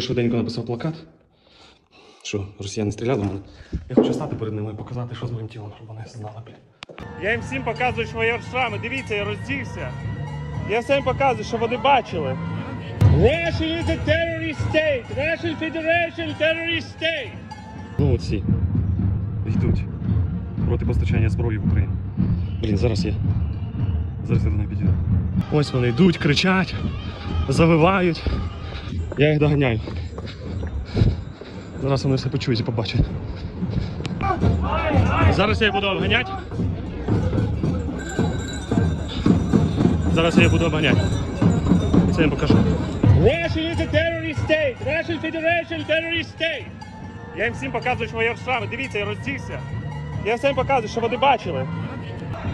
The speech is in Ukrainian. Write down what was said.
Швиденько написав плакат, що росіяни стріляли в мене. Я хочу стати перед ними і показати, що з моїм тілом, щоб вони знали, блін. Я їм всім показую свої шрами. Дивіться, я роздівся. Я всім показую, щоб вони бачили. Russia is a terrorist state. Russian Federation terrorist state. Ну оці йдуть проти постачання зброї в Україну. Блін, зараз я. Зараз я до них підійду. Ось вони йдуть, кричать, завивають. Я їх доганяю. Зараз вони все почують і побачать. Зараз я їх буду обганяти. Зараз я їх буду обганяти. Це я їм покажу. Russia is a terrorist state. Russian Federation terrorist state. Я їм всім показую що свої шрами. Дивіться, я роздівся. Я всім показую, щоб вони бачили.